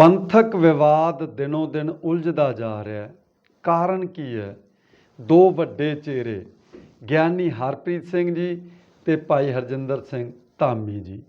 ਪੰਥਕ ਵਿਵਾਦ ਦਿਨੋ ਦਿਨ ਉਲਝਦਾ ਜਾ ਰਿਹਾ ਹੈ। ਕਾਰਨ ਕੀ ਹੈ? ਦੋ ਵੱਡੇ ਚਿਹਰੇ, ਗਿਆਨੀ ਹਰਪ੍ਰੀਤ ਸਿੰਘ ਜੀ ਤੇ ਭਾਈ ਹਰਜਿੰਦਰ ਸਿੰਘ ਧਾਮੀ ਜੀ,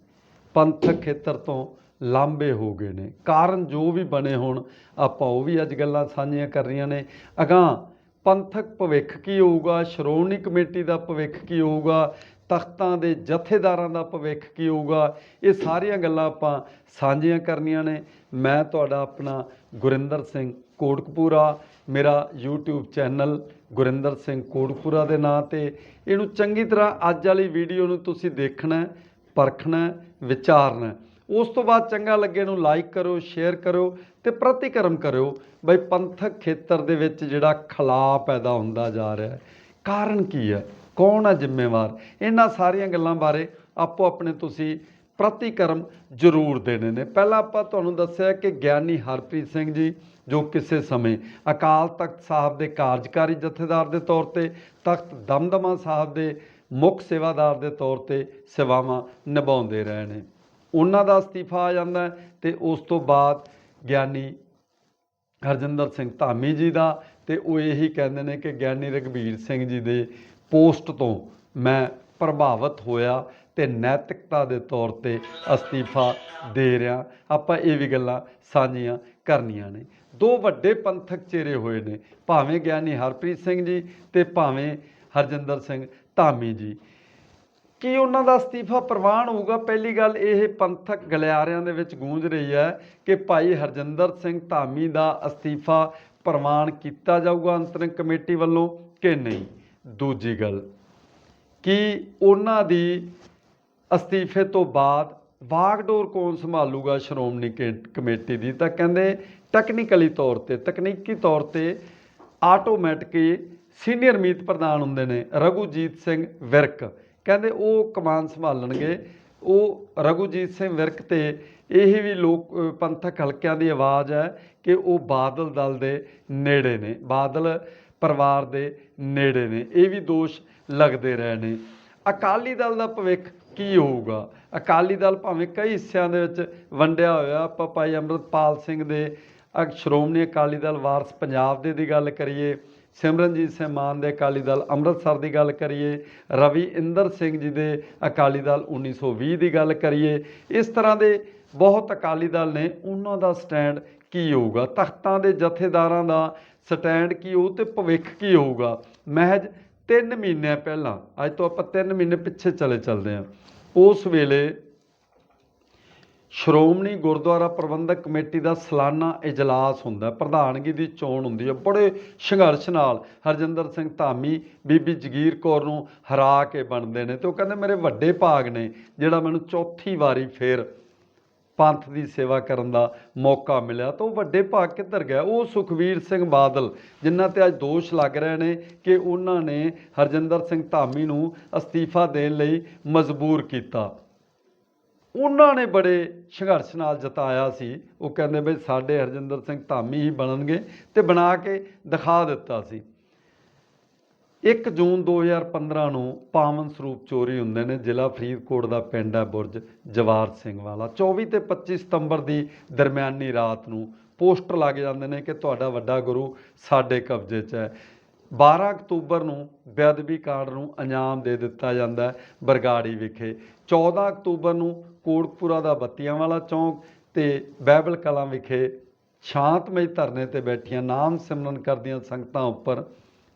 ਪੰਥਕ ਖੇਤਰ ਤੋਂ ਲਾਂਬੇ ਹੋ ਗਏ ਨੇ। ਕਾਰਨ ਜੋ ਵੀ ਬਣੇ ਹੋਣ, ਆਪਾਂ ਉਹ ਵੀ ਅੱਜ ਗੱਲਾਂ ਸਾਂਝੀਆਂ ਕਰ ਰਹੀਆਂ ਨੇ। ਅਗਾਂਹ, ਪੰਥਕ ਭਵਿੱਖ ਕੀ ਹੋਊਗਾ? ਸ਼੍ਰੋਮਣੀ ਕਮੇਟੀ ਦਾ ਭਵਿੱਖ ਕੀ ਹੋਊਗਾ? ਤਖਤਾਂ ਦੇ ਜਥੇਦਾਰਾਂ ਦਾ ਭਵਿੱਖ ਕੀ ਹੋਊਗਾ? ਇਹ ਸਾਰੀਆਂ ਗੱਲਾਂ ਆਪਾਂ ਸਾਂਝੀਆਂ ਕਰਨੀਆਂ ਨੇ। ਮੈਂ ਤੁਹਾਡਾ ਆਪਣਾ ਗੁਰਿੰਦਰ ਸਿੰਘ ਕੋਟਕਪੂਰਾ, ਮੇਰਾ YouTube ਚੈਨਲ ਗੁਰਿੰਦਰ ਸਿੰਘ ਕੋਟਕਪੂਰਾ ਦੇ ਨਾਂ ਤੇ। ਇਹਨੂੰ ਚੰਗੀ ਤਰ੍ਹਾਂ ਅੱਜ ਵਾਲੀ ਵੀਡੀਓ ਨੂੰ ਤੁਸੀਂ ਦੇਖਣਾ ਪਰਖਣਾ ਵਿਚਾਰਨਾ ਉਸ ਤੋਂ ਬਾਅਦ ਚੰਗਾ ਲੱਗੇ ਨੂੰ ਲਾਈਕ ਕਰੋ ਸ਼ੇਅਰ ਕਰੋ ਤੇ ਪ੍ਰਤੀਕਰਮ ਕਰਿਓ। ਬਈ ਪੰਥਕ ਖੇਤਰ ਦੇ ਵਿੱਚ ਜਿਹੜਾ ਖਲਾ ਪੈਦਾ ਹੁੰਦਾ ਜਾ ਰਿਹਾ ਹੈ, ਕਾਰਨ ਕੀ ਹੈ? ਕੌਣ ਹੈ ਜ਼ਿੰਮੇਵਾਰ? ਇਹਨਾਂ ਸਾਰੀਆਂ ਗੱਲਾਂ ਬਾਰੇ ਆਪੋ ਆਪਣੇ ਤੁਸੀਂ ਪ੍ਰਤੀਕਰਮ ਜ਼ਰੂਰ ਦੇਣੇ ਨੇ। ਪਹਿਲਾਂ ਆਪਾਂ ਤੁਹਾਨੂੰ ਦੱਸਿਆ ਕਿ ਗਿਆਨੀ ਹਰਪ੍ਰੀਤ ਸਿੰਘ ਜੀ, ਜੋ ਕਿਸੇ ਸਮੇਂ ਅਕਾਲ ਤਖਤ ਸਾਹਿਬ ਦੇ ਕਾਰਜਕਾਰੀ ਜਥੇਦਾਰ ਦੇ ਤੌਰ ਤੇ, ਤਖਤ ਦਮਦਮਾ ਸਾਹਿਬ ਦੇ ਮੁੱਖ ਸੇਵਾਦਾਰ ਦੇ ਤੌਰ ਤੇ ਸੇਵਾਵਾਂ ਨਿਭਾਉਂਦੇ ਰਹੇ ਨੇ। ਉਹਨਾਂ ਦਾ ਅਸਤੀਫਾ ਆ ਜਾਂਦਾ ਹੈ ਤੇ ਉਸ ਤੋਂ ਬਾਅਦ ਗਿਆਨੀ ਹਰਜਿੰਦਰ ਸਿੰਘ ਧਾਮੀ ਜੀ ਦਾ ਤੇ ਉਹ ਇਹੀ ਕਹਿੰਦੇ ਨੇ ਕਿ ਗਿਆਨੀ ਰਘਬੀਰ ਸਿੰਘ ਜੀ ਦੇ ਪੋਸਟ ਤੋਂ ਮੈਂ ਪ੍ਰਭਾਵਿਤ ਹੋਇਆ ਤੇ ਨੈਤਿਕਤਾ ਦੇ ਤੌਰ ਤੇ ਅਸਤੀਫਾ ਦੇ ਰਿਹਾ। ਆਪਾਂ ਇਹ ਵੀ ਗੱਲਾਂ ਸਾਂਝੀਆਂ ਕਰਨੀਆਂ ਨੇ। ਦੋ ਵੱਡੇ ਪੰਥਕ ਚਿਹਰੇ ਹੋਏ ਨੇ, ਭਾਵੇਂ ਗਿਆਨੀ ਹਰਪ੍ਰੀਤ ਸਿੰਘ ਜੀ ਤੇ ਭਾਵੇਂ ਹਰਜਿੰਦਰ ਸਿੰਘ ਧਾਮੀ ਜੀ। ਕੀ ਉਹਨਾਂ ਦਾ ਅਸਤੀਫਾ ਪ੍ਰਵਾਨ ਹੋਊਗਾ? ਪਹਿਲੀ ਗੱਲ ਇਹ ਪੰਥਕ ਗਲਿਆਰਿਆਂ ਦੇ ਵਿੱਚ ਗੂੰਜ ਰਹੀ ਹੈ ਕਿ ਭਾਈ ਹਰਜਿੰਦਰ ਸਿੰਘ ਧਾਮੀ ਦਾ ਅਸਤੀਫਾ ਪ੍ਰਵਾਨ ਕੀਤਾ ਜਾਊਗਾ ਅੰਤਰਿਮ ਕਮੇਟੀ ਵੱਲੋਂ ਕਿ ਨਹੀਂ? ਦੂਜੀ ਗੱਲ, ਕਿ ਉਹਨਾਂ ਦੀ ਅਸਤੀਫੇ ਤੋਂ ਬਾਅਦ ਵਾਗਡੋਰ ਕੌਣ ਸੰਭਾਲੂਗਾ ਸ਼੍ਰੋਮਣੀ ਕਮੇਟੀ ਦੀ? ਤਾਂ ਕਹਿੰਦੇ ਟੈਕਨੀਕਲੀ ਤੌਰ ਤੇ, ਤਕਨੀਕੀ ਤੌਰ ਤੇ ਆਟੋਮੈਟਿਕਲੀ ਸੀਨੀਅਰ ਮੀਤ ਪ੍ਰਧਾਨ ਹੁੰਦੇ ਨੇ, ਰਘੂਜੀਤ ਸਿੰਘ ਵਿਰਕ। ਕਹਿੰਦੇ ਉਹ ਕਮਾਨ ਸੰਭਾਲਣਗੇ। ਉਹ ਰਘੂਜੀਤ ਸਿੰਘ ਵਿਰਕ ਤੇ ਇਹ ਵੀ ਲੋਕ ਪੰਥਕ ਹਲਕਿਆਂ ਦੀ ਆਵਾਜ਼ ਹੈ ਕਿ ਉਹ ਬਾਦਲ ਦਲ ਦੇ ਨੇੜੇ ਨੇ। ਬਾਦਲ ਪਰਿਵਾਰ ਦੇ ਨੇੜੇ ਨੇ। ਇਹ ਵੀ ਦੋਸ਼ ਲੱਗਦੇ ਰਹੇ ਨੇ। ਅਕਾਲੀ ਦਲ ਦਾ ਭਵਿੱਖ ਕੀ ਹੋਊਗਾ? ਅਕਾਲੀ ਦਲ ਭਾਵੇਂ ਕਈ ਹਿੱਸਿਆਂ ਦੇ ਵਿੱਚ ਵੰਡਿਆ ਹੋਇਆ, ਆਪਾਂ ਭਾਈ ਅੰਮ੍ਰਿਤਪਾਲ ਸਿੰਘ ਦੇ ਅ- ਸ਼੍ਰੋਮਣੀ ਅਕਾਲੀ ਦਲ ਵਾਰਸ ਪੰਜਾਬ ਦੇ ਦੀ ਗੱਲ ਕਰੀਏ, ਸਿਮਰਨਜੀਤ ਸਿੰਘ ਮਾਨ ਦੇ ਅਕਾਲੀ ਦਲ ਅੰਮ੍ਰਿਤਸਰ ਦੀ ਗੱਲ ਕਰੀਏ, ਰਵੀ ਇੰਦਰ ਸਿੰਘ ਜੀ ਦੇ ਅਕਾਲੀ ਦਲ 1920 ਦੀ ਗੱਲ ਕਰੀਏ, ਇਸ ਤਰ੍ਹਾਂ ਦੇ ਬਹੁਤ ਅਕਾਲੀ ਦਲ ਨੇ, ਉਹਨਾਂ ਦਾ ਸਟੈਂਡ ਕੀ ਹੋਊਗਾ? ਤਖਤਾਂ ਦੇ ਜਥੇਦਾਰਾਂ ਦਾ ਸਟੈਂਡ ਕੀ ਹੋਊ ਤੇ ਭਵਿੱਖ ਕੀ ਹੋਊਗਾ। ਮਹਿਜ 3 ਮਹੀਨੇ ਪਹਿਲਾਂ, ਅੱਜ ਤੋਂ ਆਪਾਂ 3 ਮਹੀਨੇ ਪਿੱਛੇ ਚਲੇ ਚੱਲਦੇ ਹਾਂ। ਉਸ ਵੇਲੇ ਸ਼੍ਰੋਮਣੀ ਗੁਰਦੁਆਰਾ ਪ੍ਰਬੰਧਕ ਕਮੇਟੀ ਦਾ ਸਾਲਾਨਾ ਇਜਲਾਸ ਹੁੰਦਾ ਪ੍ਰਧਾਨਗੀ ਦੀ ਚੋਣ ਹੁੰਦੀ ਹੈ। ਬੜੇ ਸੰਘਰਸ਼ ਨਾਲ ਹਰਜਿੰਦਰ ਸਿੰਘ ਧਾਮੀ, ਬੀਬੀ ਜਗੀਰ ਕੌਰ ਨੂੰ ਹਰਾ ਕੇ ਬਣਦੇ ਨੇ ਤੇ ਉਹ ਕਹਿੰਦੇ, ਮੇਰੇ ਵੱਡੇ ਭਾਗ ਨੇ, ਜਿਹੜਾ ਮੈਨੂੰ ਚੌਥੀ ਵਾਰੀ ਫੇਰ ਪੰਥ ਦੀ ਸੇਵਾ ਕਰਨ ਦਾ ਮੌਕਾ ਮਿਲਿਆ। ਤਾਂ ਉਹ ਵੱਡੇ ਭਾਗ ਕਿੱਧਰ ਗਿਆ ਉਹ ਸੁਖਵੀਰ ਸਿੰਘ ਬਾਦਲ, ਜਿਨ੍ਹਾਂ ਤੇ ਅੱਜ ਦੋਸ਼ ਲੱਗ ਰਹੇ ਨੇ ਕਿ ਉਹਨਾਂ ਨੇ ਹਰਜਿੰਦਰ ਸਿੰਘ ਧਾਮੀ ਨੂੰ ਅਸਤੀਫਾ ਦੇਣ ਲਈ ਮਜਬੂਰ ਕੀਤਾ। ਉਹਨਾਂ ਨੇ ਬੜੇ ਸੰਘਰਸ਼ ਨਾਲ ਜਤਾਇਆ ਸੀ। ਉਹ ਕਹਿੰਦੇ ਬਈ ਸਾਡੇ ਹਰਜਿੰਦਰ ਸਿੰਘ ਧਾਮੀ ਹੀ ਬਣਨਗੇ ਤੇ ਬਣਾ ਕੇ ਦਿਖਾ ਦਿੱਤਾ ਸੀ। 1 ਜੂਨ 2015 ਨੂੰ ਪਾਵਨ ਸਰੂਪ ਚੋਰੀ ਹੁੰਦੇ ਨੇ, ਜ਼ਿਲ੍ਹਾ ਫਰੀਦਕੋਟ ਦਾ ਪਿੰਡ ਹੈ ਬੁਰਜ ਜਵਾਰ ਸਿੰਘ ਵਾਲਾ। 24 ਤੇ 25 ਸਤੰਬਰ ਦੀ ਦਰਮਿਆਨੀ ਰਾਤ ਨੂੰ ਪੋਸਟਰ ਲੱਗ ਜਾਂਦੇ ਨੇ ਕਿ ਤੁਹਾਡਾ ਵੱਡਾ ਗੁਰੂ ਸਾਡੇ ਕਬਜ਼ੇ 'ਚ ਹੈ। 12 ਅਕਤੂਬਰ ਨੂੰ ਬੇਅਦਬੀ ਕਾਂਡ ਨੂੰ ਅੰਜਾਮ ਦੇ ਦਿੱਤਾ ਜਾਂਦਾ ਹੈ ਬਰਗਾੜੀ ਵਿਖੇ। 14 ਅਕਤੂਬਰ ਨੂੰ ਕੋਟਕਪੂਰਾ ਦਾ ਬੱਤੀਆਂ ਵਾਲਾ ਚੌਂਕ ਤੇ ਬਾਈਬਲ ਕਲਾਂ ਵਿਖੇ ਸ਼ਾਂਤਮਈ ਧਰਨੇ ਤੇ ਬੈਠੀਆਂ ਨਾਮ ਸਿਮਰਨ ਕਰਦੀਆਂ ਸੰਗਤਾਂ ਉੱਪਰ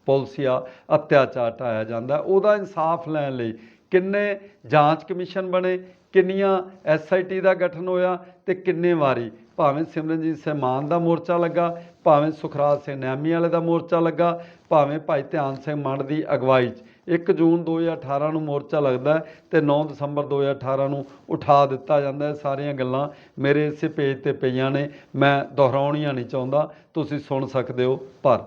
ਪੁਲਸੀਆ ਅਤਿਆਚਾਰ ਢਾਇਆ ਜਾਂਦਾ। ਉਹਦਾ ਇਨਸਾਫ ਲੈਣ ਲਈ ਕਿੰਨੇ ਜਾਂਚ ਕਮਿਸ਼ਨ ਬਣੇ, ਕਿੰਨੀਆਂ ਐਸਆਈਟੀ ਦਾ ਗਠਨ ਹੋਇਆ ਤੇ ਕਿੰਨੇ ਵਾਰੀ ਭਾਵੇਂ ਸਿਮਰਨਜੀਤ ਸਿੰਘ ਮਾਨ ਦਾ ਮੋਰਚਾ ਲੱਗਾ, ਭਾਵੇਂ ਸੁਖਰਾਜ ਸਿੰਘ ਨੈਮੀ ਵਾਲੇ ਦਾ ਮੋਰਚਾ ਲੱਗਾ, ਭਾਵੇਂ ਭਾਈ ਧਿਆਨ ਸਿੰਘ ਮੰਡ ਦੀ ਅਗਵਾਈ 'ਚ। 1 ਜੂਨ 2018 ਨੂੰ ਮੋਰਚਾ ਲੱਗਦਾ ਹੈ ਤੇ 9 ਦਸੰਬਰ 2018 ਨੂੰ ਉਠਾ ਦਿੱਤਾ ਜਾਂਦਾ ਹੈ। ਸਾਰੀਆਂ ਗੱਲਾਂ ਮੇਰੇ ਇਸੇ ਪੇਜ ਤੇ ਪਈਆਂ ਨੇ। ਮੈਂ ਦੁਹਰਾਉਣੀਆਂ ਨਹੀਂ ਚਾਹੁੰਦਾ। ਤੁਸੀਂ ਸੁਣ ਸਕਦੇ ਹੋ ਪਰ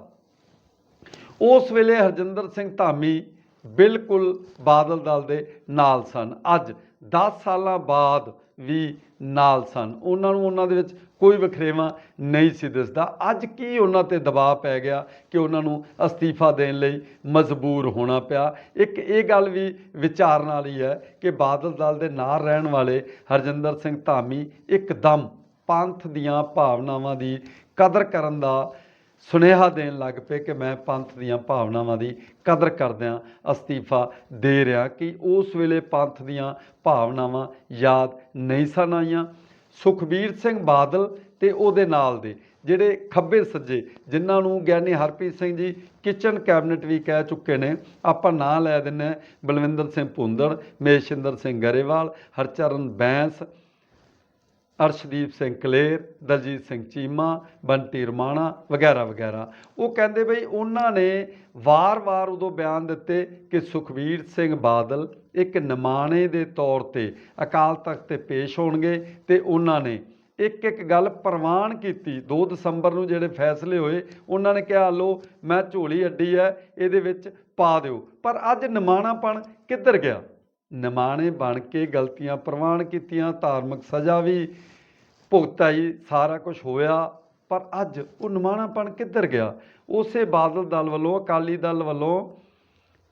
ਉਸ ਵੇਲੇ ਹਰਜਿੰਦਰ ਸਿੰਘ ਧਾਮੀ ਬਿਲਕੁਲ ਬਾਦਲ ਦਲ ਦੇ ਨਾਲ ਸਨ। ਅੱਜ 10 ਸਾਲਾਂ ਬਾਅਦ ਵੀ ਨਾਲ ਸਨ। ਉਹਨਾਂ ਨੂੰ ਉਹਨਾਂ ਦੇ ਵਿੱਚ ਕੋਈ ਵਖਰੇਵਾਂ ਨਹੀਂ ਸੀ ਦਿਸਦਾ। ਅੱਜ ਕੀ ਉਹਨਾਂ ਤੇ ਦਬਾਅ ਪੈ ਗਿਆ ਕਿ ਉਹਨਾਂ ਨੂੰ ਅਸਤੀਫਾ ਦੇਣ ਲਈ ਮਜਬੂਰ ਹੋਣਾ ਪਿਆ? ਇੱਕ ਇਹ ਗੱਲ ਵੀ ਵਿਚਾਰਨ ਵਾਲੀ ਹੈ ਕਿ ਬਾਦਲ ਦਲ ਦੇ ਨਾਲ ਰਹਿਣ ਵਾਲੇ ਹਰਜਿੰਦਰ ਸਿੰਘ ਧਾਮੀ ਇੱਕਦਮ ਪੰਥ ਦੀਆਂ ਭਾਵਨਾਵਾਂ ਦੀ ਕਦਰ ਕਰਨ ਦਾ ਸੁਨੇਹਾ ਦੇਣ ਲੱਗ ਪਏ ਕਿ ਮੈਂ ਪੰਥ ਦੀਆਂ ਭਾਵਨਾਵਾਂ ਦੀ ਕਦਰ ਕਰਦਿਆਂ ਅਸਤੀਫਾ ਦੇ ਰਿਹਾ ਕਿ ਉਸ ਵੇਲੇ ਪੰਥ ਦੀਆਂ ਭਾਵਨਾਵਾਂ ਯਾਦ ਨਹੀਂ ਸਨ ਆਈਆਂ। ਸੁਖਬੀਰ ਸਿੰਘ ਬਾਦਲ ਤੇ ਉਹਦੇ ਨਾਲ ਦੇ ਜਿਹੜੇ ਖੱਬੇ ਸੱਜੇ, ਜਿਨ੍ਹਾਂ ਨੂੰ ਗਿਆਨੀ ਹਰਪ੍ਰੀਤ ਸਿੰਘ ਜੀ ਕਿਚਨ ਕੈਬਨਿਟ ਵੀ ਕਹਿ ਚੁੱਕੇ ਨੇ, ਆਪਾਂ ਨਾਂ ਲੈ ਦਿੰਨੇ ਹਾਂ ਬਲਵਿੰਦਰ ਸਿੰਘ ਭੁੰਦੜ, ਮੇਸ਼ਿੰਦਰ ਸਿੰਘ ਗਰੇਵਾਲ, ਹਰਚਰਨ ਬੈਂਸ ਅਰਸ਼ਦੀਪ ਸਿੰਘ ਕਲੇਰ, ਦਲਜੀਤ ਸਿੰਘ ਚੀਮਾ, ਬੰਟੀ ਰਮਾਣਾ ਵਗੈਰਾ ਵਗੈਰਾ। ਉਹ ਕਹਿੰਦੇ ਬਈ ਉਹਨਾਂ ਨੇ ਵਾਰ-ਵਾਰ ਉਦੋਂ ਬਿਆਨ ਦਿੱਤੇ ਕਿ ਸੁਖਬੀਰ ਸਿੰਘ ਬਾਦਲ ਇੱਕ ਨਿਮਾਣੇ ਦੇ ਤੌਰ ਤੇ ਅਕਾਲ ਤਖਤ ਤੇ ਪੇਸ਼ ਹੋਣਗੇ ਤੇ ਉਹਨਾਂ ਨੇ ਇੱਕ ਇੱਕ ਗੱਲ ਪ੍ਰਵਾਨ ਕੀਤੀ। 2 ਦਸੰਬਰ ਨੂੰ ਜਿਹੜੇ ਫੈਸਲੇ ਹੋਏ, ਉਹਨਾਂ ਨੇ ਕਿਹਾ ਲੋ ਮੈਂ ਝੋਲੀ ਅੱਡੀ ਹੈ, ਇਹਦੇ ਵਿੱਚ ਪਾ ਦਿਓ। ਪਰ ਅੱਜ ਨਿਮਾਣਾਪਣ ਕਿੱਧਰ ਗਿਆ? ਨਿਮਾਣੇ ਬਣ ਕੇ ਗਲਤੀਆਂ ਪ੍ਰਵਾਨ ਕੀਤੀਆਂ, ਧਾਰਮਿਕ ਸਜ਼ਾ ਵੀ ਭੁਗਤਾਈ ਸਾਰਾ ਕੁਝ ਹੋਇਆ, ਪਰ ਅੱਜ ਉਹ ਨਿਮਾਣਾਪਣ ਕਿੱਧਰ ਗਿਆ? ਉਸੇ ਬਾਦਲ ਦਲ ਵੱਲੋਂ, ਅਕਾਲੀ ਦਲ ਵੱਲੋਂ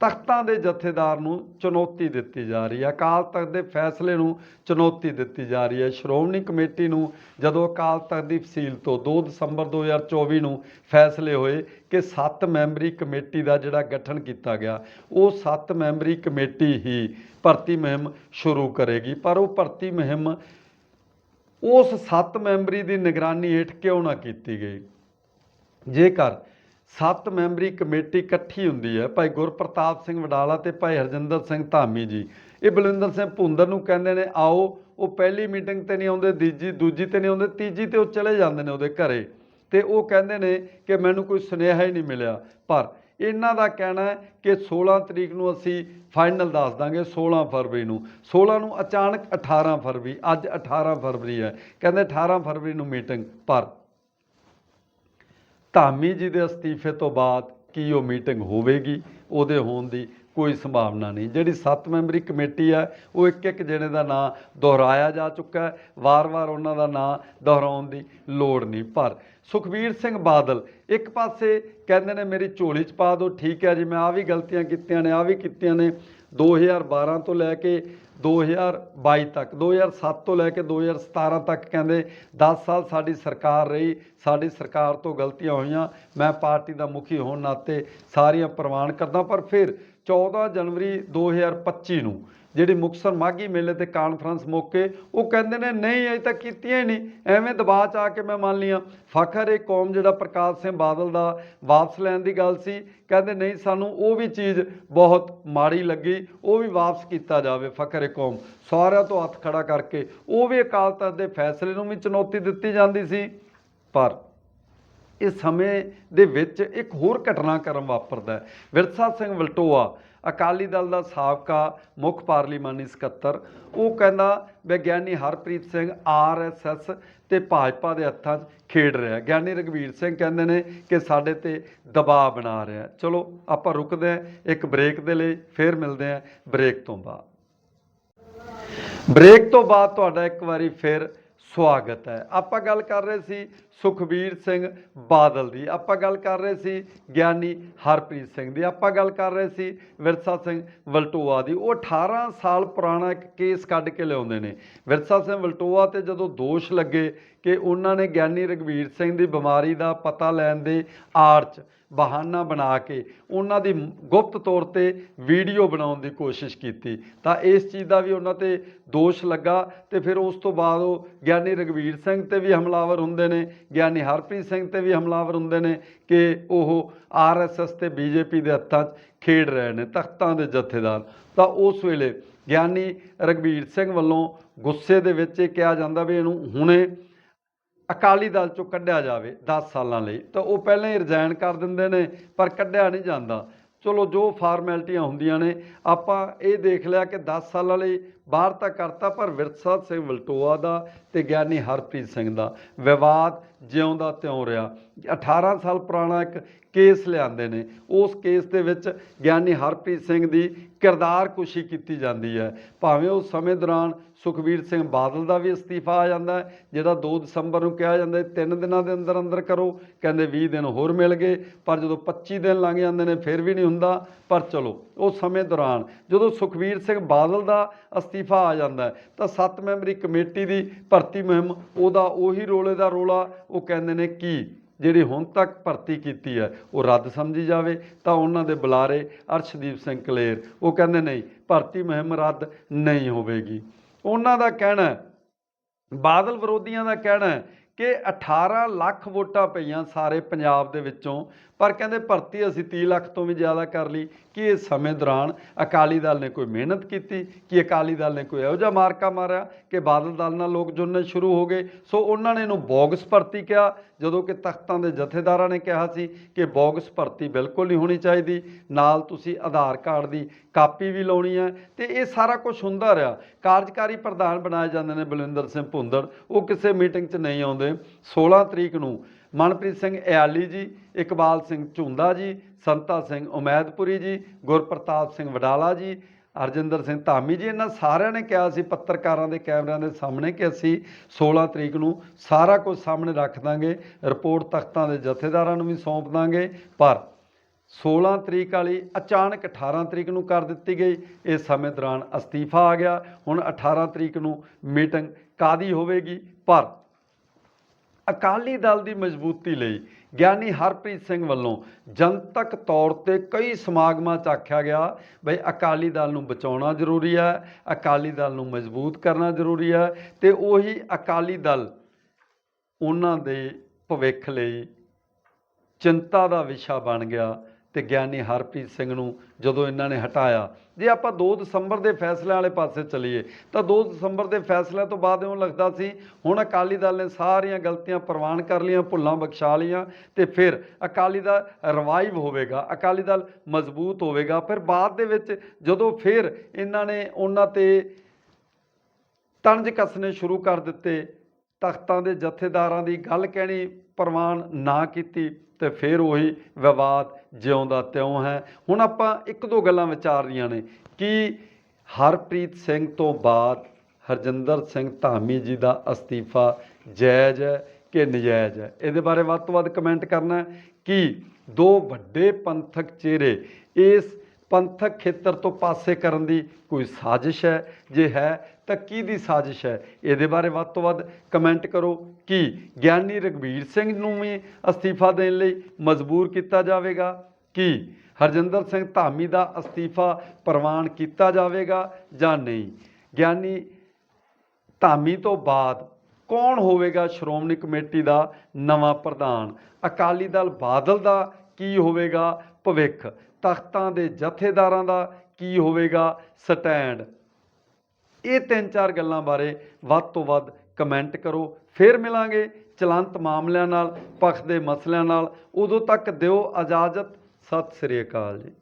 ਤਖਤਾਂ ਦੇ ਜਥੇਦਾਰ ਨੂੰ ਚੁਣੌਤੀ ਦਿੱਤੀ ਜਾ ਰਹੀ ਹੈ। ਅਕਾਲ ਤਖਤ ਦੇ ਫੈਸਲੇ ਨੂੰ ਚੁਣੌਤੀ ਦਿੱਤੀ ਜਾ ਰਹੀ ਹੈ। ਸ਼੍ਰੋਮਣੀ ਕਮੇਟੀ ਨੂੰ ਜਦੋਂ ਅਕਾਲ ਤਖਤ ਦੀ ਫਸੀਲ ਤੋਂ 2 ਦਸੰਬਰ 2024 ਨੂੰ ਫੈਸਲੇ ਹੋਏ ਕਿ 7 ਮੈਂਬਰੀ ਕਮੇਟੀ ਦਾ ਜਿਹੜਾ ਗਠਨ ਕੀਤਾ ਗਿਆ, ਉਹ 7 ਮੈਂਬਰੀ ਕਮੇਟੀ ਹੀ ਭਰਤੀ ਮੁਹਿੰਮ ਸ਼ੁਰੂ ਕਰੇਗੀ। ਪਰ ਉਹ ਭਰਤੀ ਮੁਹਿੰਮ ਉਸ 7 ਮੈਂਬਰੀ ਦੀ ਨਿਗਰਾਨੀ ਹੇਠ ਕਿਉਂ ਨਾ ਕੀਤੀ ਗਈ? ਜੇਕਰ ਸੱਤ ਮੈਂਬਰੀ ਕਮੇਟੀ ਇਕੱਠੀ ਹੁੰਦੀ ਹੈ। ਭਾਈ ਗੁਰਪ੍ਰਤਾਪ ਸਿੰਘ ਵਡਾਲਾ ਤੇ ਭਾਈ ਹਰਜਿੰਦਰ ਸਿੰਘ ਧਾਮੀ ਜੀ। ਇਹ ਬਲਵਿੰਦਰ ਸਿੰਘ ਭੁੰਦਰ ਨੂੰ ਕਹਿੰਦੇ ਨੇ, ਆਓ, ਉਹ ਪਹਿਲੀ ਮੀਟਿੰਗ ਤੇ ਨਹੀਂ ਆਉਂਦੇ ਦੂਜੀ ਦੂਜੀ ਤੇ ਨਹੀਂ ਆਉਂਦੇ, ਤੀਜੀ ਤੇ ਉਹ ਚਲੇ ਜਾਂਦੇ ਨੇ ਉਹਦੇ ਘਰੇ। ਤੇ ਉਹ ਕਹਿੰਦੇ ਨੇ ਕਿ ਮੈਨੂੰ ਕੋਈ ਸੁਨੇਹਾ ਹੀ ਨਹੀਂ ਮਿਲਿਆ। ਪਰ ਇਹਨਾਂ ਦਾ ਕਹਿਣਾ ਹੈ ਕਿ 16 ਤਰੀਕ ਨੂੰ ਅਸੀਂ ਫਾਈਨਲ ਦੱਸ ਦਾਂਗੇ 16 ਫਰਵਰੀ ਨੂੰ। 16 ਨੂੰ ਅਚਾਨਕ 18 ਫਰਵਰੀ, ਅੱਜ 18 ਫਰਵਰੀ ਹੈ। ਕਹਿੰਦੇ 18 ਫਰਵਰੀ ਨੂੰ ਮੀਟਿੰਗ, ਪਰ ਧਾਮੀ ਜੀ ਦੇ ਅਸਤੀਫੇ ਤੋਂ ਬਾਅਦ ਕੀ ਉਹ ਮੀਟਿੰਗ ਹੋਵੇਗੀ, ਉਹਦੇ ਹੋਣ ਦੀ ਕੋਈ ਸੰਭਾਵਨਾ ਨਹੀਂ। ਜਿਹੜੀ 7 ਮੈਂਬਰੀ ਕਮੇਟੀ ਹੈ, ਉਹ ਇੱਕ ਇੱਕ ਜਣੇ ਦਾ ਨਾਂ ਦੁਹਰਾਇਆ ਜਾ ਚੁੱਕਾ ਹੈ। ਵਾਰ-ਵਾਰ ਉਹਨਾਂ ਦਾ ਨਾਂ ਦੁਹਰਾਉਣ ਦੀ ਲੋੜ ਨਹੀਂ। ਪਰ ਸੁਖਬੀਰ ਸਿੰਘ ਬਾਦਲ ਇੱਕ ਪਾਸੇ ਕਹਿੰਦੇ ਨੇ, ਮੇਰੀ ਝੋਲੀ 'ਚ ਪਾ ਦਿਓ, ਠੀਕ ਹੈ ਜੀ, ਮੈਂ ਆ ਵੀ ਗਲਤੀਆਂ ਕੀਤੀਆਂ ਨੇ ਆ ਵੀ ਕੀਤੀਆਂ ਨੇ। 2012 ਤੋਂ ਲੈ ਕੇ 2022 ਤੱਕ 2007 ਤੋਂ ਲੈ ਕੇ 2017 ਤੱਕ ਕਹਿੰਦੇ 10 ਸਾਲ ਸਾਡੀ ਸਰਕਾਰ ਰਹੀ, ਸਾਡੀ ਸਰਕਾਰ ਤੋਂ ਗਲਤੀਆਂ ਹੋਈਆਂ, ਮੈਂ ਪਾਰਟੀ ਦਾ ਮੁਖੀ ਹੋਣ ਨਾਤੇ ਸਾਰੀਆਂ ਪ੍ਰਵਾਨ ਕਰਦਾ, ਪਰ ਫਿਰ 14 ਜਨਵਰੀ 2025 ਨੂੰ, ਜਿਹੜੀ ਮੁਕਤਸਰ ਮਾਘੀ ਮੇਲੇ ਤੇ ਕਾਨਫਰੰਸ ਮੌਕੇ, ਉਹ ਕਹਿੰਦੇ ਨੇ, ਨਹੀਂ, ਅਜੇ ਤੱਕ ਕੀਤੀਆਂ ਹੀ ਨਹੀਂ। ਐਵੇਂ ਦਬਾਅ ਚ ਆ ਕੇ ਮੈਂ ਮੰਨ ਲੀਆਂ ਫਖਰ, ਇਹ ਕੌਮ ਜਿਹੜਾ ਪ੍ਰਕਾਸ਼ ਸਿੰਘ ਬਾਦਲ ਦਾ ਵਾਪਸ ਲੈਣ ਦੀ ਗੱਲ ਸੀ, ਕਹਿੰਦੇ, ਨਹੀਂ, ਸਾਨੂੰ ਉਹ ਵੀ ਚੀਜ਼ ਬਹੁਤ ਮਾੜੀ ਲੱਗੀ, ਉਹ ਵੀ ਵਾਪਸ ਕੀਤਾ ਜਾਵੇ। ਫਖਰ, ਇਹ ਕੌਮ ਸਾਰਿਆਂ ਤੋਂ ਹੱਥ ਖੜਾ ਕਰਕੇ, ਉਹ ਵੀ ਅਕਾਲ ਤਖਤ ਦੇ ਫੈਸਲੇ ਨੂੰ ਵੀ ਚੁਣੌਤੀ ਦਿੱਤੀ ਜਾਂਦੀ ਸੀ। ਪਰ ਇਸ ਸਮੇਂ ਦੇ ਵਿੱਚ ਇੱਕ ਹੋਰ ਘਟਨਾਕ੍ਰਮ ਵਾਪਰਦਾ ਹੈ। ਵਿਰਸਾ ਸਿੰਘ ਵਲਟੋਆ, ਅਕਾਲੀ ਦਲ ਦਾ ਸਾਬਕਾ ਮੁੱਖ ਪਾਰਲੀਮਾਨੀ ਸਕੱਤਰ, ਉਹ ਕਹਿੰਦਾ, ਵਿਗਿਆਨੀ ਹਰਪ੍ਰੀਤ ਸਿੰਘ ਆਰਐਸਐਸ ਤੇ ਭਾਜਪਾ ਦੇ ਹੱਥਾਂ 'ਚ ਖੇਡ ਰਿਹਾ ਗਿਆਨੀ ਰਗਵੀਰ ਸਿੰਘ ਕਹਿੰਦੇ ਨੇ ਕਿ ਸਾਡੇ ਤੇ ਦਬਾਅ ਬਣਾ ਰਿਹਾ ਚਲੋ, ਆਪਾਂ ਰੁਕਦੇ ਹਾਂ, ਇੱਕ ਬ੍ਰੇਕ ਦੇ ਲਈ ਫੇਰ ਮਿਲਦੇ ਹਾਂ ਬ੍ਰੇਕ ਤੋਂ ਬਾਅਦ। ਬ੍ਰੇਕ ਤੋਂ ਬਾਅਦ ਤੁਹਾਡਾ ਇੱਕ ਵਾਰੀ ਫਿਰ ਸਵਾਗਤ ਹੈ। ਆਪਾਂ ਗੱਲ ਕਰ ਰਹੇ ਸੀ ਸੁਖਬੀਰ ਸਿੰਘ ਬਾਦਲ ਦੀ। ਆਪਾਂ ਗੱਲ ਕਰ ਰਹੇ ਸੀ ਗਿਆਨੀ ਹਰਪ੍ਰੀਤ ਸਿੰਘ ਦੀ। ਆਪਾਂ ਗੱਲ ਕਰ ਰਹੇ ਸੀ ਵਿਰਸਾ ਸਿੰਘ ਵਲਟੋਆ ਦੀ। ਉਹ 18 ਸਾਲ ਪੁਰਾਣਾ ਇੱਕ ਕੇਸ ਕੱਢ ਕੇ ਲਿਆਉਂਦੇ ਨੇ। ਵਿਰਸਾ ਸਿੰਘ ਵਲਟੋਆ ਤੇ ਜਦੋਂ ਦੋਸ਼ ਲੱਗੇ ਕਿ ਉਹਨਾਂ ਨੇ ਗਿਆਨੀ ਰਗਵੀਰ ਸਿੰਘ ਦੀ ਬਿਮਾਰੀ ਦਾ ਪਤਾ ਲੈਣ ਦੇ ਆਰਚ ਬਹਾਨਾ ਬਣਾ ਕੇ ਉਹਨਾਂ ਦੀ ਗੁਪਤ ਤੌਰ ਤੇ ਵੀਡੀਓ ਬਣਾਉਣ ਦੀ ਕੋਸ਼ਿਸ਼ ਕੀਤੀ, ਤਾਂ ਇਸ ਚੀਜ਼ ਦਾ ਵੀ ਉਹਨਾਂ ਤੇ ਦੋਸ਼ ਲੱਗਾ ਤੇ ਫਿਰ ਉਸ ਤੋਂ ਬਾਅਦ ਉਹ ਗਿਆਨੀ ਰਗਵੀਰ ਸਿੰਘ ਤੇ ਵੀ ਹਮਲਾਵਰ ਹੁੰਦੇ ਨੇ ਗਿਆਨੀ ਹਰਪ੍ਰੀਤ ਸਿੰਘ ਤੇ ਵੀ ਹਮਲਾਵਰ ਹੁੰਦੇ ਨੇ ਕਿ ਉਹ ਆਰਐਸਐਸ ਤੇ ਬੀਜੇਪੀ ਦੇ ਹੱਥਾਂ 'ਚ ਖੇਡ ਰਹੇ ਨੇ, ਤਖਤਾਂ ਦੇ ਜਥੇਦਾਰ। ਤਾਂ ਉਸ ਵੇਲੇ ਗਿਆਨੀ ਰਗਵੀਰ ਸਿੰਘ ਵੱਲੋਂ ਗੁੱਸੇ ਦੇ ਵਿੱਚ ਇਹ ਕਿਹਾ ਜਾਂਦਾ ਵੀ ਇਹਨੂੰ ਹੁਣੇ ਅਕਾਲੀ ਦਲ ਚੋਂ ਕੱਢਿਆ ਜਾਵੇ 10 ਸਾਲਾਂ ਲਈ। ਤਾਂ ਉਹ ਪਹਿਲਾਂ ਹੀ ਰਿਜ਼ਾਈਨ ਕਰ ਦਿੰਦੇ ਨੇ, ਪਰ ਕੱਢਿਆ ਨਹੀਂ ਜਾਂਦਾ। ਚਲੋ ਜੋ ਫਾਰਮੈਲਿਟੀਆਂ ਹੁੰਦੀਆਂ ਨੇ, ਆਪਾਂ ਇਹ ਦੇਖ ਲਿਆ ਕਿ 10 ਸਾਲਾਂ ਲਈ ਬਾਹਰ ਤਾਂ ਕਰਤਾ, ਪਰ ਵਿਰਸਾ ਸਿੰਘ ਵਲਟੋਆ ਦਾ ਤੇ ਗਿਆਨੀ ਹਰਪ੍ਰੀਤ ਸਿੰਘ ਦਾ ਵਿਵਾਦ ਜਿਉਂਦਾ ਤਿਉਂ ਰਿਹਾ। 18 ਸਾਲ ਪੁਰਾਣਾ ਇੱਕ ਕੇਸ ਲਿਆਂਦੇ ਨੇ। ਉਸ ਕੇਸ ਦੇ ਵਿੱਚ ਗਿਆਨੀ ਹਰਪ੍ਰੀਤ ਸਿੰਘ ਦੀ ਕਿਰਦਾਰ ਕੁਸ਼ੀ ਕੀਤੀ ਜਾਂਦੀ ਹੈ। ਭਾਵੇਂ ਉਸ ਸਮੇਂ ਦੌਰਾਨ ਸੁਖਬੀਰ ਸਿੰਘ ਬਾਦਲ ਦਾ ਵੀ ਅਸਤੀਫਾ ਆ ਜਾਂਦਾ ਜਿਹੜਾ 2 ਦਸੰਬਰ ਨੂੰ ਕਿਹਾ ਜਾਂਦਾ 3 ਦਿਨਾਂ ਦੇ ਅੰਦਰ ਅੰਦਰ ਕਰੋ, ਕਹਿੰਦੇ 20 ਦਿਨ ਹੋਰ ਮਿਲ ਗਏ, ਪਰ ਜਦੋਂ 25 ਦਿਨ ਲੰਘ ਜਾਂਦੇ ਨੇ ਫਿਰ ਵੀ ਨਹੀਂ ਹੁੰਦਾ, ਪਰ ਚਲੋ ਉਸ ਸਮੇਂ ਦੌਰਾਨ ਜਦੋਂ ਸੁਖਬੀਰ ਸਿੰਘ ਬਾਦਲ ਦਾ ਅਸਤੀਫਾ ਆ ਜਾਂਦਾ ਤਾਂ 7 ਮੈਂਬਰੀ ਕਮੇਟੀ ਦੀ ਭਰਤੀ ਮੁਹਿੰਮ, ਉਹਦਾ ਉਹੀ ਰੋਲੇ ਦਾ ਰੋਲਾ, ਉਹ ਕਹਿੰਦੇ ਨੇ ਕੀ ਜਿਹੜੀ ਹੁਣ ਤੱਕ ਭਰਤੀ ਕੀਤੀ ਹੈ, ਉਹ ਰੱਦ ਸਮਝੀ ਜਾਵੇ, ਤਾਂ ਉਹਨਾਂ ਦੇ ਬੁਲਾਰੇ ਅਰਸ਼ਦੀਪ ਸਿੰਘ ਕਲੇਰ, ਉਹ ਕਹਿੰਦੇ ਨਹੀਂ, ਭਰਤੀ ਮੁਹਿੰਮ ਰੱਦ ਨਹੀਂ ਹੋਵੇਗੀ। ਉਹਨਾਂ ਦਾ ਕਹਿਣਾ ਬਾਦਲ ਵਿਰੋਧੀਆਂ ਦਾ ਕਹਿਣਾ ਕਿ 18 ਲੱਖ ਵੋਟਾਂ ਪਈਆਂ ਸਾਰੇ ਪੰਜਾਬ ਦੇ ਵਿੱਚੋਂ, ਪਰ ਕਹਿੰਦੇ ਭਰਤੀ ਅਸੀਂ 30 ਲੱਖ ਤੋਂ ਵੀ ਜ਼ਿਆਦਾ ਕਰ ਲਈ, ਕਿ ਇਸ ਸਮੇਂ ਦੌਰਾਨ ਅਕਾਲੀ ਦਲ ਨੇ ਕੋਈ ਮਿਹਨਤ ਕੀਤੀ, ਕਿ ਅਕਾਲੀ ਦਲ ਨੇ ਕੋਈ ਇਹੋ ਜਿਹਾ ਮਾਰਕਾ ਮਾਰਿਆ ਕਿ ਬਾਦਲ ਦਲ ਨਾਲ ਲੋਕ ਜੁੜਨੇ ਸ਼ੁਰੂ ਹੋ ਗਏ। ਸੋ ਉਹਨਾਂ ਨੇ ਇਹਨੂੰ ਬੋਗਸ ਭਰਤੀ ਕਿਹਾ, ਜਦੋਂ ਕਿ ਤਖਤਾਂ ਦੇ ਜਥੇਦਾਰਾਂ ਨੇ ਕਿਹਾ ਸੀ ਕਿ ਬੋਗਸ ਭਰਤੀ ਬਿਲਕੁਲ ਨਹੀਂ ਹੋਣੀ ਚਾਹੀਦੀ, ਨਾਲ ਤੁਸੀਂ ਆਧਾਰ ਕਾਰਡ ਦੀ ਕਾਪੀ ਵੀ ਲਾਉਣੀ ਹੈ। ਤੇ ਇਹ ਸਾਰਾ ਕੁਝ ਹੁੰਦਾ ਰਿਹਾ। ਕਾਰਜਕਾਰੀ ਪ੍ਰਧਾਨ ਬਣਾਏ ਜਾਂਦੇ ਨੇ ਬਲਵਿੰਦਰ ਸਿੰਘ ਭੁੰਦੜ, ਉਹ ਕਿਸੇ ਮੀਟਿੰਗ 'ਚ ਨਹੀਂ ਆਉਂਦੇ। 16 ਤਰੀਕ ਨੂੰ ਮਨਪ੍ਰੀਤ ਸਿੰਘ ਇਆਲੀ ਜੀ, ਇਕਬਾਲ ਸਿੰਘ ਝੁੰਦਾ ਜੀ, ਸੰਤਾ ਸਿੰਘ ਉਮੈਦਪੁਰੀ ਜੀ, ਗੁਰਪ੍ਰਤਾਪ ਸਿੰਘ ਵਡਾਲਾ ਜੀ ਅਰਜਿੰਦਰ ਸਿੰਘ ਧਾਮੀ ਜੀ, ਇਹਨਾਂ ਸਾਰਿਆਂ ਨੇ ਕਿਹਾ ਸੀ, ਪੱਤਰਕਾਰਾਂ ਦੇ ਕੈਮਰਿਆਂ ਦੇ ਸਾਹਮਣੇ ਕਿ ਅਸੀਂ 16 ਤਰੀਕ ਨੂੰ ਸਾਰਾ ਕੁਝ ਸਾਹਮਣੇ ਰੱਖ ਦਾਂਗੇ, ਰਿਪੋਰਟ ਤਖਤਾਂ ਦੇ ਜਥੇਦਾਰਾਂ ਨੂੰ ਵੀ ਸੌਂਪ ਦਾਂਗੇ, ਪਰ 16 ਤਰੀਕ ਵਾਲੀ ਅਚਾਨਕ 18 ਤਰੀਕ ਨੂੰ ਕਰ ਦਿੱਤੀ ਗਈ ਇਸ ਸਮੇਂ ਦੌਰਾਨ ਅਸਤੀਫਾ ਆ ਗਿਆ। ਹੁਣ 18 ਤਰੀਕ ਨੂੰ ਮੀਟਿੰਗ ਕਾਦੀ ਹੋਵੇਗੀ? ਪਰ ਅਕਾਲੀ ਦਲ ਦੀ ਮਜ਼ਬੂਤੀ ਲਈ ਗਿਆਨੀ ਹਰਪ੍ਰੀਤ ਸਿੰਘ ਵੱਲੋਂ ਜਨਤਕ ਤੌਰ ਤੇ ਕਈ ਸਮਾਗਮਾਂ 'ਚ ਆਖਿਆ ਗਿਆ ਬਈ ਅਕਾਲੀ ਦਲ ਨੂੰ ਬਚਾਉਣਾ ਜ਼ਰੂਰੀ ਹੈ, ਅਕਾਲੀ ਦਲ ਨੂੰ ਮਜ਼ਬੂਤ ਕਰਨਾ ਜ਼ਰੂਰੀ ਹੈ ਤੇ ਉਹੀ ਅਕਾਲੀ ਦਲ ਉਹਨਾਂ ਦੇ ਭਵਿੱਖ ਲਈ ਚਿੰਤਾ ਦਾ ਵਿਸ਼ਾ ਬਣ ਗਿਆ। ਤੇ ਗਿਆਨੀ ਹਰਪ੍ਰੀਤ ਸਿੰਘ ਨੂੰ ਜਦੋਂ ਇਹਨਾਂ ਨੇ ਹਟਾਇਆ। ਜੇ ਆਪਾਂ 2 ਦਸੰਬਰ ਦੇ ਫੈਸਲਿਆਂ ਵਾਲੇ ਪਾਸੇ ਚਲੀਏ, ਤਾਂ 2 ਦਸੰਬਰ ਦੇ ਫੈਸਲਿਆਂ ਤੋਂ ਬਾਅਦ ਇਉਂ ਲੱਗਦਾ ਸੀ, ਹੁਣ ਅਕਾਲੀ ਦਲ ਨੇ ਸਾਰੀਆਂ ਗਲਤੀਆਂ ਪ੍ਰਵਾਨ ਕਰ ਲਈਆਂ, ਭੁੱਲਾਂ ਬਖਸ਼ਾ ਲਈਆਂ ਤੇ ਫਿਰ ਅਕਾਲੀ ਦਲ ਰਿਵਾਈਵ ਹੋਵੇਗਾ, ਅਕਾਲੀ ਦਲ ਮਜ਼ਬੂਤ ਹੋਵੇਗਾ। ਫਿਰ ਬਾਅਦ ਦੇ ਵਿੱਚ ਜਦੋਂ ਫਿਰ ਇਹਨਾਂ ਨੇ ਉਹਨਾਂ ਤੇ ਤਣਜ ਕੱਸਣੇ ਸ਼ੁਰੂ ਕਰ ਦਿੱਤੇ, ਤਖਤਾਂ ਦੇ ਜਥੇਦਾਰਾਂ ਦੀ ਗੱਲ ਕਹਿਣੀ ਪ੍ਰਵਾਨ ਨਾ ਕੀਤੀ ਤੇ ਫਿਰ ਉਹੀ ਵਿਵਾਦ ਜਿਉਂਦਾ ਤਿਉਂ ਹੈ। ਹੁਣ ਆਪਾਂ ਇੱਕ ਦੋ ਗੱਲਾਂ ਵਿਚਾਰਨੀਆਂ ਨੇ ਕਿ ਹਰਪ੍ਰੀਤ ਸਿੰਘ ਤੋਂ ਬਾਅਦ ਹਰਜਿੰਦਰ ਸਿੰਘ ਧਾਮੀ ਜੀ ਦਾ ਅਸਤੀਫਾ ਜਾਇਜ਼ ਹੈ ਕਿ ਨਜਾਇਜ਼ ਹੈ? ਇਹਦੇ ਬਾਰੇ ਵੱਧ ਤੋਂ ਵੱਧ ਕਮੈਂਟ ਕਰਨਾ ਕਿ ਦੋ ਵੱਡੇ ਪੰਥਕ ਚਿਹਰੇ ਇਸ ਪੰਥਕ ਖੇਤਰ ਤੋਂ ਪਾਸੇ ਕਰਨ ਦੀ ਕੋਈ ਸਾਜ਼ਿਸ਼ ਹੈ? ਜੇ ਹੈ, ਤਾਂ ਕੀ ਦੀ ਸਾਜ਼ਿਸ਼ ਹੈ? ਇਹਦੇ ਬਾਰੇ ਵੱਧ ਤੋਂ ਵੱਧ ਕਮੈਂਟ ਕਰੋ। ਕਿ ਗਿਆਨੀ ਰਗਵੀਰ ਸਿੰਘ ਨੂੰ ਵੀ ਅਸਤੀਫਾ ਦੇਣ ਲਈ ਮਜਬੂਰ ਕੀਤਾ ਜਾਵੇਗਾ? ਕਿ ਹਰਜਿੰਦਰ ਸਿੰਘ ਧਾਮੀ ਦਾ ਅਸਤੀਫਾ ਪ੍ਰਵਾਨ ਕੀਤਾ ਜਾਵੇਗਾ ਜਾਂ ਨਹੀਂ? ਗਿਆਨੀ ਧਾਮੀ ਤੋਂ ਬਾਅਦ ਕੌਣ ਹੋਵੇਗਾ ਸ਼੍ਰੋਮਣੀ ਕਮੇਟੀ ਦਾ ਨਵਾਂ ਪ੍ਰਧਾਨ? ਅਕਾਲੀ ਦਲ ਬਾਦਲ ਦਾ ਕੀ ਹੋਵੇਗਾ? ਭਵਿੱਖ ਤਖਤਾਂ ਦੇ ਜਥੇਦਾਰਾਂ ਦਾ ਕੀ ਹੋਵੇਗਾ? ਸਟੈਂਡ। ਇਹ ਤਿੰਨ ਚਾਰ ਗੱਲਾਂ ਬਾਰੇ ਵੱਧ ਤੋਂ ਵੱਧ ਕਮੈਂਟ ਕਰੋ। ਫਿਰ ਮਿਲਾਂਗੇ ਚਲੰਤ ਮਾਮਲਿਆਂ ਨਾਲ, ਪੱਖ ਦੇ ਮਸਲਿਆਂ ਨਾਲ। ਉਦੋਂ ਤੱਕ ਦਿਓ ਇਜਾਜ਼ਤ। ਸਤਿ ਸ੍ਰੀ ਅਕਾਲ ਜੀ।